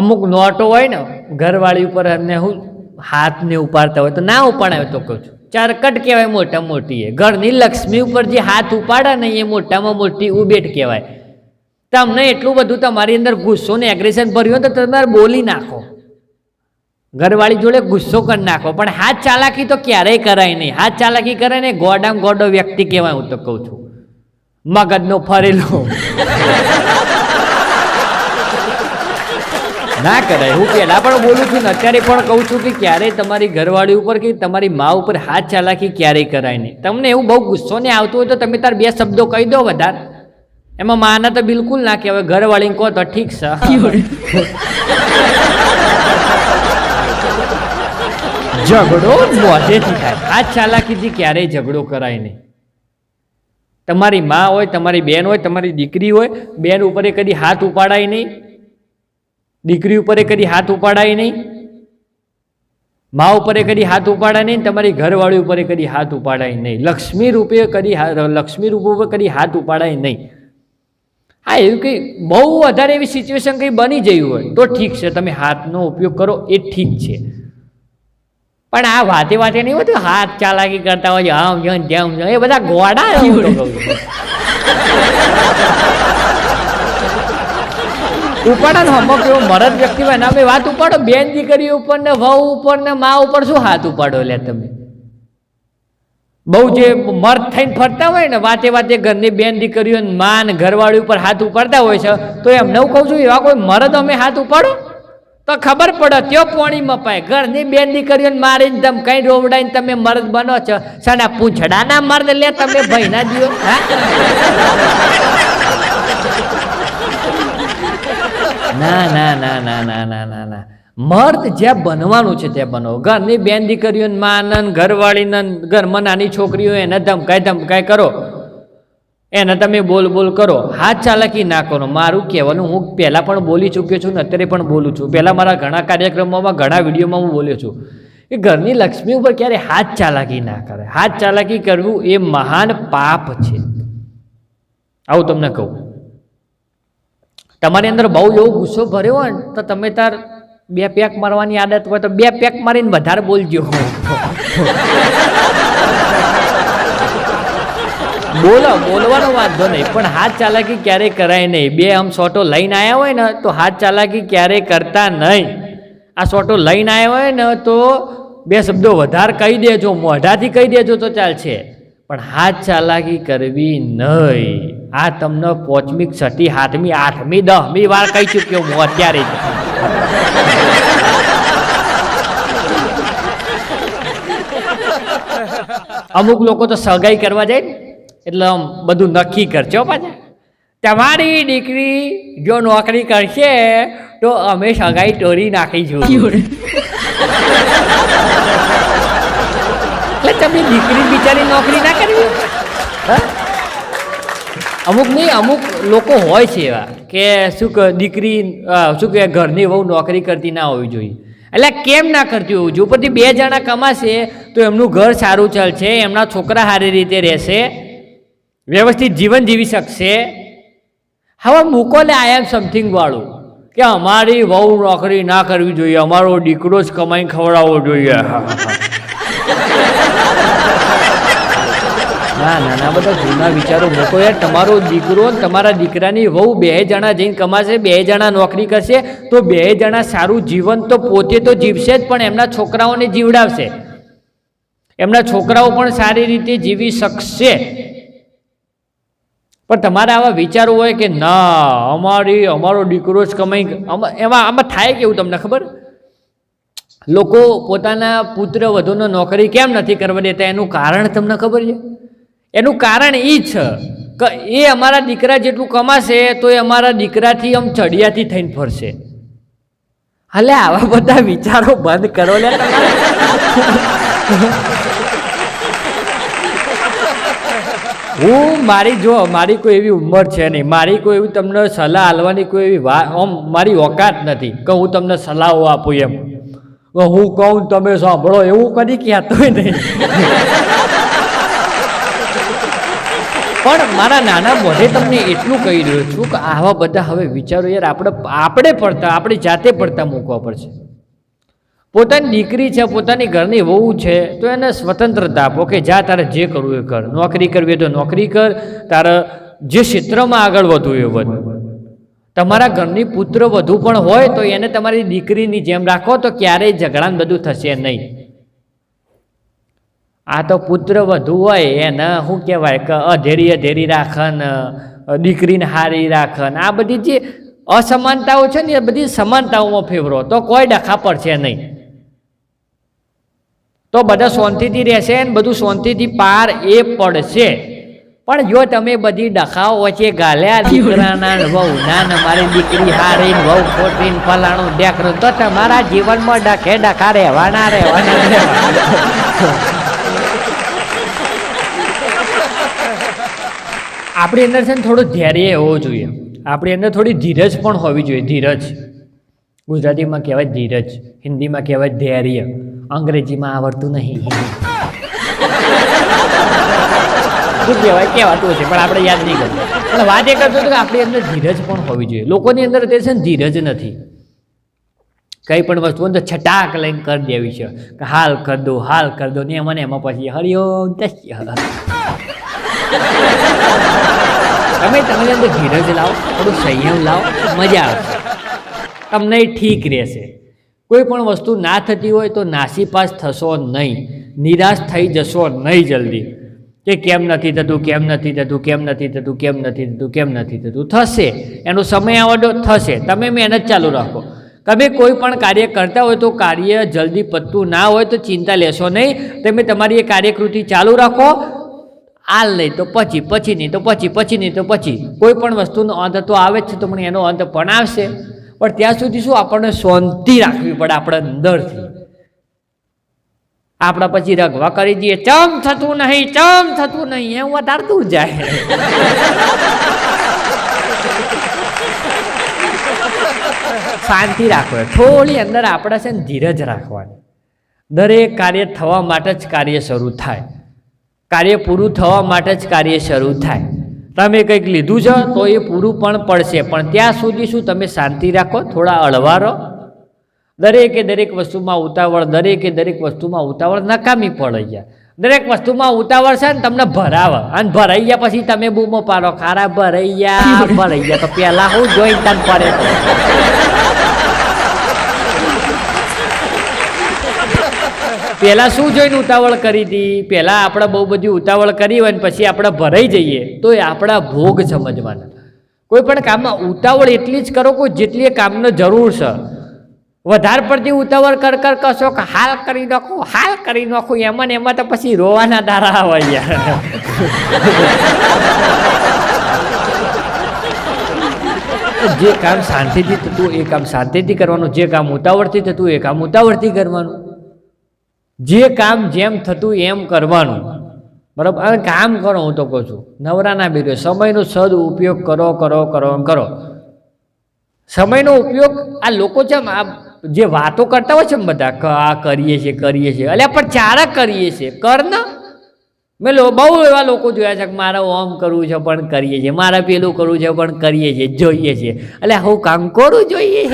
અમુક નોટો હોય ને, ઘરવાળી ઉપર એમને હું હાથને ઉપાડતા હોય તો ના ઉપાડાવે તો કહું છું. ચારકટ કહેવાય મોટા મોટી એ ઘરની લક્ષ્મી ઉપર જે હાથ ઉપાડે ને, એ મોટામાં મોટી ઉબેટ કહેવાય. તમને એટલું બધું તમારી અંદર ગુસ્સો ને એગ્રેશન ભર્યું તો તમારે બોલી નાખો. ઘરવાળી જોડે ગુસ્સો કરી નાખો. પણ હાથ ચાલાકી તો ક્યારેય કરાય નહીં. હાથ ચાલાકી કરે ને, ગોડામ ગોડો વ્યક્તિ કહેવાય હું તો કહું છું. મગજનો ફરેલો. ના કરાય, હું પહેલાં પણ બોલું છું ને, અત્યારે પણ કહું છું કે ક્યારેય તમારી ઘરવાળી ઉપર કે તમારી મા ઉપર હાથ ચાલાકી ક્યારેય કરાય નહીં. તમને એવું બહુ ગુસ્સો ને આવતો હોય તો તમે તાર બે શબ્દો કહી દો વધારે. એમાં માના તો બિલકુલ ના કહેવાય, ઘરવાળીને કહો તો ઠીક છે. ઝઘડો મોઢેથી થાય. હાથ ચાલાકીથી ક્યારેય ઝઘડો કરાય નહીં. તમારી મા હોય, તમારી બેન હોય, તમારી દીકરી હોય, બેન ઉપર એ કદી હાથ ઉપાડાય નહીં. દીકરી ઉપર એ કદી હાથ ઉપાડાય નહીં. મા ઉપર એ કદી હાથ ઉપાડાય નહીં તમારી ઘરવાળી ઉપર એ કદી હાથ ઉપાડાય નહીં. લક્ષ્મી રૂપે કદી લક્ષ્મી રૂપ ઉપર કદી હાથ ઉપાડાય નહીં. હા એવું કંઈ બહુ વધારે એવી સિચ્યુએશન કંઈ બની જયું હોય તો ઠીક છે. તમે હાથનો ઉપયોગ કરો એ ઠીક છે. પણ આ વાતે વાતે નહીં હોતું હાથ ચાલાકી કરતા હોય આમ જેમ જેમ એ બધા ગોડા. ઉપાડો ને હમક એવું મરદ વ્યક્તિ હોય ના વાત ઉપાડો બેન દીકરી ઉપર ને વહુ ઉપર ને મા ઉપર શું હાથ ઉપાડો લે તમે? બહુ જે મર્દ થઈને ફરતા હોય ને, વાતે વાતે ઘરની બેન દીકરીઓ ને મા ઘરવાળી ઉપર હાથ ઉપાડતા હોય છે, તો એમને હું કહું છું, એવા કોઈ મરદ અમે હાથ ઉપાડો? તો ખબર પડે, ત્યો પોણી મપાય. ઘરની બેન દીકરીઓને મારીને તમે કઈ રોવડાઈને તમે મરદ બનો છો. સાના પૂંછડાના મર્દ લે તમે ભાઈના દિયો હા? ના ના ના ના ના ના ના ના. મર્દ જ્યાં બનવાનું છે ત્યાં બનો. ઘરની બેન દીકરીઓને માનન ઘરવાળીને ઘરમાં નાની છોકરીઓ એને ધમકાય ધમકાય કરો. એને તમે બોલ બોલ કરો. હાથ ચાલાકી ના કરો. મારું કહેવાનું હું પહેલાં પણ બોલી ચૂક્યો છું ને અત્યારે પણ બોલું છું. પહેલાં મારા ઘણા કાર્યક્રમોમાં, ઘણા વિડીયોમાં હું બોલ્યો છું કે ઘરની લક્ષ્મી ઉપર ક્યારે હાથ ચાલાકી ના કરે. હાથ ચાલાકી કરવું એ મહાન પાપ છે. આવું તમને કહું. તમારી અંદર બહુ એવો ગુસ્સો ભર્યો હોય ને, તો તમે તાર બે પેક મારવાની આદત હોય તો બે પેક મારીને વધારે બોલજો. બોલો, બોલવાનો વાંધો નહીં, પણ હાથ ચાલાકી ક્યારેય કરાય નહીં. બે આમ સોટો લઈને આવ્યા હોય ને, તો હાથ ચાલાકી ક્યારેય કરતા નહીં. આ સોટો લઈને આવ્યા હોય ને, તો બે શબ્દો વધારે કહી દેજો, મોઢાથી કહી દેજો તો ચાલશે. પણ હાથ ચાલાકી કરવી નહીં. આ તમને પોચમી છઠ્ઠી હાથમી આઠમી દહમી વાર કહી ચૂક્યો હું અત્યારે અમુક લોકો તો સગાઈ કરવા જાય ને એટલે આમ બધું નક્કી કરજો પાછા. તમારી દીકરી જો નોકરી કરશે તો અમે સગાઈ તોડી નાખીશું એટલે તમે દીકરી બિચારી નોકરી ના કરવી? અમુક નહીં, અમુક લોકો હોય છે એવા કે શું કે દીકરી શું કે ઘરની વહુ નોકરી કરતી ના હોવી જોઈએ. એટલે કેમ ના કરતી હોવું જોઈએ? ઉપરથી બે જણા કમાશે તો એમનું ઘર સારું ચાલશે, એમના છોકરા સારી રીતે રહેશે, વ્યવસ્થિત જીવન જીવી શકશે. હવે મૂકો લે આઈ એમ સમથિંગ વાળું, કે અમારી વહુ નોકરી ના કરવી જોઈએ, અમારો દીકરો જ કમાઈને ખવડાવવો જોઈએ. ના ના ના, બધા જૂના વિચારો મૂકો યાર. તમારો દીકરો તમારા દીકરાની વહુ બે જણા જઈને કમાશે, બે જણા નોકરી કરશે, તો બે જણા સારું જીવન તો પોતે તો જીવશે જ, પણ એમના છોકરાઓને જીવડાવશે. એમના છોકરાઓ પણ સારી રીતે જીવી શકશે. પણ તમારા આવા વિચારો હોય કે ના, અમારી, અમારો દીકરો જ કમાઈ એમાં, આમાં થાય કેવું તમને ખબર? લોકો પોતાના પુત્ર વધુનો નોકરી કેમ નથી કરવા દેતા? એનું કારણ તમને ખબર છે? એનું કારણ એ છે કે એ અમારા દીકરા જેટલું કમાશે તો એ અમારા દીકરાથી આમ ચડિયાથી થઈને ફરશે. હાલે આવા બધા વિચારો બંધ કરો લે. હું, મારી, જો, મારી કોઈ એવી ઉંમર છે નહીં. મારી કોઈ એવી તમને સલાહ આલવાની કોઈ એવી વાત આમ મારી ઓકાત નથી કે હું તમને સલાહો આપું એમ. હું કહું, તમે સાંભળો. એવું કદી કહેતો નહીં. પણ મારા નાના મોઢે તમને એટલું કહી રહ્યો છું કે આવા બધા હવે વિચારો યાર આપણે આપણે પડતા આપણી જાતે પડતા મૂકવા પડશે. પોતાની દીકરી છે, પોતાની ઘરની વહુ છે, તો એને સ્વતંત્રતા આપો કે જા તારે જે કરવું એ કર. નોકરી કરવી તો નોકરી કર, તારે જે ક્ષેત્રમાં આગળ વધવું એ વધ. તમારા ઘરની પુત્ર વધુ પણ હોય તો એને તમારી દીકરીની જેમ રાખો તો ક્યારેય ઝઘડાને બધું થશે નહીં. આ તો પુત્ર વધુ હોય એને શું કહેવાય કે અધેરી અધેરી રાખન દીકરીને હારી રાખન, આ બધી જે અસમાનતાઓ છે ને એ બધી સમાનતાઓમાં ફેવરો. તો કોઈ ડખા પડશે નહીં. તો બધા શાંતિથી રહેશે ને બધું શાંતિથી પાર એ પડશે. પણ જો તમે બધી ડખાઓ વચ્ચે ગાલ્યા દીકરાના વહુ ના મારી દીકરી હારી વહુ ખોટી ફલાણું દેખરું તો તમારા જીવનમાં ડખે ડખા રહેવાના રહેવાના. આપણી અંદર છે ને થોડું ધૈર્ય હોવો જોઈએ. આપણી અંદર થોડી ધીરજ પણ હોવી જોઈએ. ધીરજ. ગુજરાતીમાં કહેવાય ધીરજ. હિન્દીમાં કહેવાય ધૈર્ય. અંગ્રેજીમાં આવડતું નહીં. શું કહેવાય? કહેવાતું હશે, પણ આપણે યાદ નહીં કરતું પણ વાત એ કરતો કે આપણી અંદર ધીરજ પણ હોવી જોઈએ. લોકોની અંદર તે છે ને ધીરજ નથી. કંઈ પણ વસ્તુ અંદર છટાક લઈને કરી દેવી છે. કે હાલ કર દો, હાલ કર દો ને એમાં એમાં પછી હરિઓમ તમે તમારી અંદર ધીરજ લાવો, થોડું સંયમ લાવો, મજા આવશે તમને ઠીક રહેશે. કોઈ પણ વસ્તુ ના થતી હોય તો નાસીપાસ થશો નહીં. નિરાશ થઈ જશો નહીં જલ્દી. કે કેમ નથી થતું, કેમ નથી થતું, કેમ નથી થતું, કેમ નથી થતું, કેમ નથી થતું. થશે. એનો સમય આવડો થશે. તમે મહેનત ચાલુ રાખો. તમે કોઈ પણ કાર્ય કરતા હોય તો કાર્ય જલ્દી પતતું ના હોય તો ચિંતા લેશો નહીં. તમે તમારી એ કાર્યકૃતિ ચાલુ રાખો. હાલ લઈ તો પછી પછી નહીં, તો પછી પછી નહીં, તો પછી. કોઈ પણ વસ્તુનો અંત તો આવે જ છે, તો પણ એનો અંત પણ આવશે. પણ ત્યાં સુધી શું આપણને શાંતિ રાખવી પડે આપણા અંદરથી. આપણા પછી રગવા કરી દઈએ, ચમ થતું નહીં, ચમ થતું નહીં એવું વધારતું જાય. શાંતિ રાખો થોડી અંદર આપણે છે ને ધીરજ રાખવાની. દરેક કાર્ય થવા માટે જ કાર્ય શરૂ થાય. કાર્ય પૂરું થવા માટે જ કાર્ય શરૂ થાય. તમે કંઈક લીધું છે, તો એ પૂરું પણ પડશે. પણ ત્યાં સુધી શું તમે શાંતિ રાખો, થોડા અળવારો દરેકે દરેક વસ્તુમાં ઉતાવળ, દરેકે દરેક વસ્તુમાં ઉતાવળ નકામી પડી જાય દરેક વસ્તુમાં ઉતાવળ છે ને તમને ભરાવે. અને ભરાઈ ગયા પછી તમે બૂમો પાડો. ખારા ભરાઈ ગયા ભરાઈ ગયા. તો પહેલાં હું જોઈ તને પડે પહેલાં શું જોઈને ઉતાવળ કરી હતી? પહેલાં આપણે બહુ બધી ઉતાવળ કરી હોય ને પછી આપણે ભરાઈ જઈએ તો એ આપણા ભોગ સમજવાના. કોઈ પણ કામમાં ઉતાવળ એટલી જ કરો કોઈ જેટલી એ કામનો જરૂર છે. વધારે પડતી ઉતાવળ કર કર, કશો કે હાલ કરી નાખો, હાલ કરી નાખું, એમાં ને એમાં તો પછી રોવાના દારા આવે યાર. જે કામ શાંતિથી થતું એ કામ શાંતિથી કરવાનું, જે કામ ઉતાવળથી થતું એ કામ ઉતાવળથી કરવાનું. જે કામ જેમ થતું એમ કરવાનું. બરાબર? હવે કામ કરો, હું તો કહું છું. નવરા ના સમયનો સદ ઉપયોગ કરો કરો કરો કરો. સમયનો ઉપયોગ આ લોકો છે આ જે વાતો કરતા હોય છે ને બધા આ કરીએ છીએ કરીએ છીએ. એટલે પણ ચારા કરીએ છીએ. કર ને. મેં બહુ એવા લોકો જોયા છે કે મારે ઓમ કરવું છે, પણ કરીએ છીએ. મારે પેલું કરવું છે, પણ કરીએ છીએ, જોઈએ છીએ. એટલે હું કામ કરું જોઈએ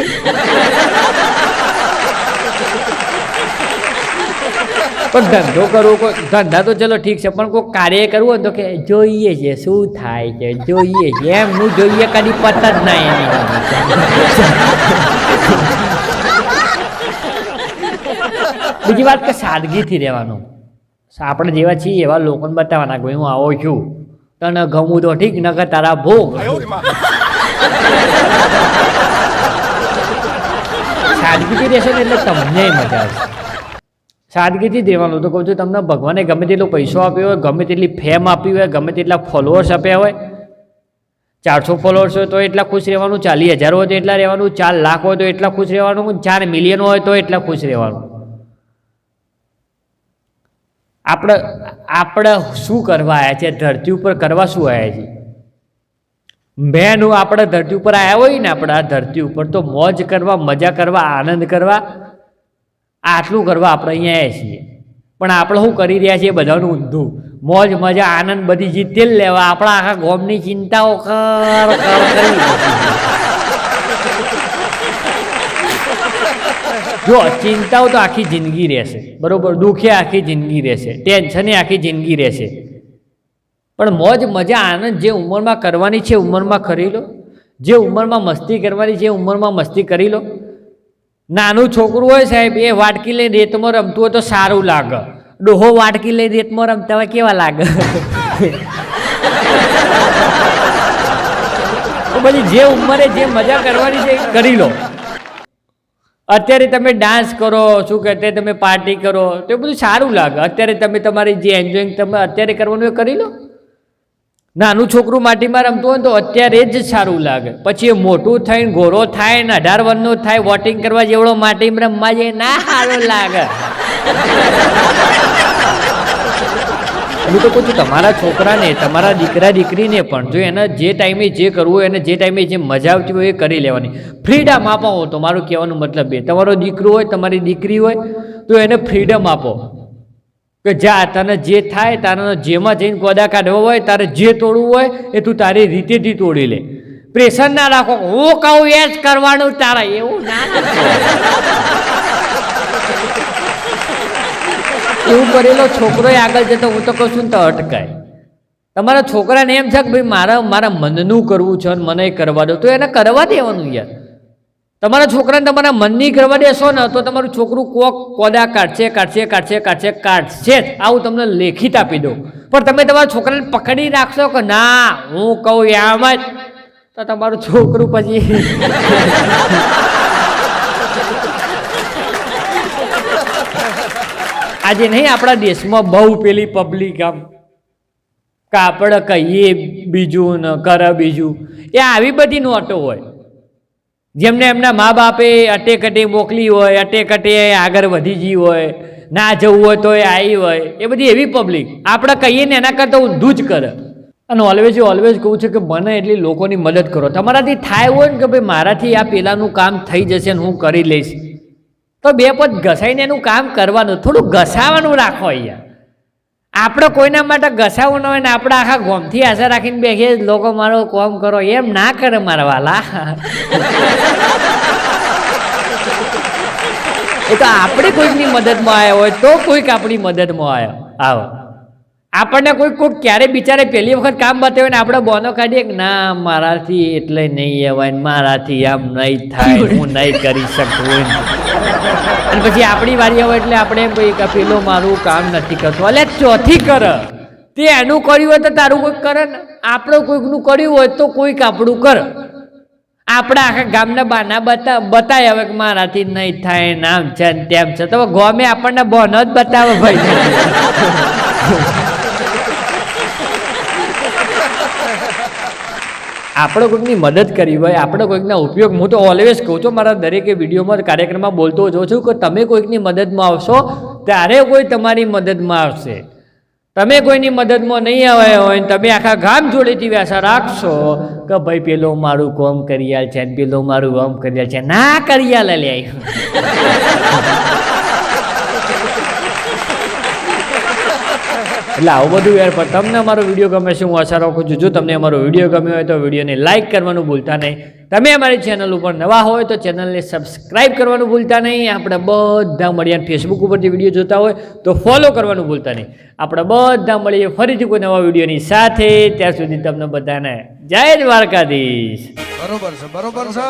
પણ ધંધો કરવો કોઈ ધંધા તો ચલો ઠીક છે, પણ કોઈ કાર્ય કરવું હોય તો કે જોઈએ છે, શું થાય છે, જોઈએ છે. એમનું જોઈએ કદી પત જ ના એની બીજી વાત કે સાદગીથી રહેવાનું. આપણે જેવા છીએ એવા લોકોને બતાવવાના કે હું આવો છું. તને ગમું તો ઠીક, નકર તારા ભોગ. સાદગીથી રહેશો ને એટલે તમને મજા આવશે. સાદગીથી દેવાનું. તો કહું છું, તમને ભગવાને ગમે તેટલો પૈસો આપ્યો હોય, ગમે તેટલી ફેમ આપી હોય, ગમે તેટલા ફોલોઅર્સ આપ્યા હોય, ચારસો ફોલોઅર્સ હોય તો એટલા ખુશ રહેવાનું, ચાલીસ હજાર હોય તો એટલા રહેવાનું, ચાર લાખ હોય તો એટલા ખુશ રહેવાનું, ચાર મિલિયન હોય તો એટલા ખુશ રહેવાનું. આપણે આપણે શું કરવા આવ્યા છે ધરતી ઉપર કરવા શું આવ્યા છીએ? મેનું આપણે ધરતી ઉપર આવ્યા હોય ને આપણે, આ ધરતી ઉપર તો મોજ કરવા, મજા કરવા, આનંદ કરવા આટલું કરવા આપણે અહીંયા છીએ. પણ આપણે શું કરી રહ્યા છીએ બધાનું ઊંધું? મોજ, મજા, આનંદ બધી જીતે લેવા આપણા આખા ગોમની ચિંતાઓ કર કર, કરી જો, ચિંતાઓ તો આખી જિંદગી રહેશે. બરોબર? દુઃખે આખી જિંદગી રહેશે. ટેન્શને આખી જિંદગી રહેશે. પણ મોજ, મજા, આનંદ જે ઉંમરમાં કરવાની છે, ઉંમરમાં કરી લો. જે ઉંમરમાં મસ્તી કરવાની છે, ઉંમરમાં મસ્તી કરી લો. નાનું છોકરું હોય સાહેબ, એ વાટકી લઈને રેતમાં રમતું હોય તો સારું લાગે. ડોહો વાટકી લઈને રેતમાં રમતા હોય કેવા લાગે? તો પછી જે ઉંમરે જે મજા કરવાની છે એ કરી લો. અત્યારે તમે ડાન્સ કરો, શું કહેતે તમે પાર્ટી કરો, તો એ બધું સારું લાગે. અત્યારે તમે તમારી જે એન્જોઈંગ તમે અત્યારે કરવાનું એ કરી લો. નાનું છોકરું માટીમાં રમતું હોય તો અત્યારે જ સારું લાગે. પછી એ મોટું થઈને ઘોરો થાય ને અઢાર વર્ષનો થાય, વોટિંગ કરવા જેવડો માટીમાં રમવા જાય, ના સારું લાગે. હું તો કહું છું, તમારા છોકરાને, તમારા દીકરા, દીકરીને પણ જો એને જે ટાઈમે જે કરવું હોય, એને જે ટાઈમે જે મજા આવતી હોય એ કરી લેવાની. ફ્રીડમ આપો, તો મારું કહેવાનું મતલબ એ. તમારો દીકરો હોય, તમારી દીકરી હોય, તો એને ફ્રીડમ આપો. કે જા, તને જે થાય તારાનો જેમાં જઈને ગોદા કાઢવા હોય, તારે જે તોડવું હોય એ તું તારી રીતેથી તોડી લે. પ્રેશર ના રાખો હું કહું એ જ કરવાનું તારા, એવું ના એવું કરેલો છોકરો આગળ જતો, હું તો કહું છું તો અટકાય. તમારા છોકરાને એમ છે કે ભાઈ મારા મારા મનનું કરવું છે અને મને કરવા દો, તો એને કરવા દેવાનું યાર. તમારા છોકરાને તમારા મનની કરવા દેશો ને, તો તમારું છોકરું કોક કોદા કાઢશે કાઢશે કાઢશે કાઢશે કાઢશે જ. આવું તમને લેખિત આપી દઉં. પણ તમે તમારા છોકરાને પકડી રાખશો કે ના, હું કહું એમ જ. તો તમારું છોકરું પછી આજે નહીં, આપણા દેશમાં બહુ પેલી પબ્લિક આમ કાપડ કહીએ, બીજું ને કર, બીજું. એ આવી બધી નોટો હોય. જેમને એમના મા બાપે અટેકટે મોકલી હોય, અટેકટે આગળ વધી ગઈ હોય, ના જવું હોય તો એ આવી હોય, એ બધી એવી પબ્લિક આપણે કહીએ ને એના કરતાં ઊંધું જ કરે. અને ઓલવેઝ ઓલવેઝ કહું છું કે મને એટલી લોકોની મદદ કરો. તમારાથી થાય હોય ને કે ભાઈ મારાથી આ પેલાનું કામ થઈ જશે ને હું કરી લઈશ. તો બે પદ ઘસાઈને એનું કામ કરવાનું, થોડું ઘસાવાનું રાખો અહીંયા. આપણે કોઈના માટે ઘસાવું ન હોય ને આપણે આખા ગોમથી આશા રાખીને બેસીએ લોકો મારો કોમ કરો. એમ ના કરે મારા વાલા. એ તો આપણે કોઈકની મદદમાં આવ્યા હોય, તો કોઈક આપણી મદદમાં આવ્યો. આવો. આપણને કોઈ કોઈક ક્યારે બિચારે પહેલી વખત કામ બતાવ્યું ને આપણે બોનો કાઢીએ કે, ના, મારાથી એટલે નહીં અવાય મારાથી આમ નહીં થાય, હું નહીં કરી શકું અને પછી આપણી વારી આવે એટલે આપણે એમ કહીએ પેલો મારું કામ નથી કરતો. એટલે ચોથી કર. તે એનું કર્યું હોય તો તારું કોઈક કરે ને. આપણું કોઈકનું કર્યું હોય તો કોઈક આપણું કર. આપણા આખા ગામના બાના બતા, બતાય હવે કે, મારાથી નહીં થાય ને આમ છે તેમ છે. તો ગોમે આપણને બોન જ બતાવે ભાઈ. આપણે કોઈકની મદદ કરી હોય, આપણે કોઈકના ઉપયોગ, હું તો ઓલવેઝ કહું છું, મારા દરેકે વિડીયોમાં, કાર્યક્રમમાં બોલતો જોઉં છું કે તમે કોઈકની મદદમાં આવશો, ત્યારે કોઈ તમારી મદદમાં આવશે. તમે કોઈની મદદમાં નહીં આવ્યા હોય ને તમે આખા ગામ જોડેથી આશા રાખશો કે ભાઈ, પેલો મારું કોમ કરી આલ છે પેલો મારું કોમ કરી આલ છે. ના કરી આલ લે એટલે આવું બધું યાર, પણ તમને અમારો વીડિયો ગમે છે, હું આશા રાખું છું, જો તમને અમારો વીડિયો ગમ્યો હોય તો વિડીયોને લાઇક કરવાનું ભૂલતા નહીં. તમે અમારી ચેનલ ઉપર નવા હોય તો ચેનલને સબસ્ક્રાઇબ કરવાનું ભૂલતા નહીં. આપણે બધા મળીએ ફેસબુક ઉપરથી વીડિયો જોતા હોય તો ફોલો કરવાનું ભૂલતા નહીં. આપણે બધા મળીએ ફરીથી કોઈ નવા વિડીયોની સાથે. ત્યાં સુધી તમને બધાને જય દ્વારકાધીશ. બરોબર છે બરોબર છે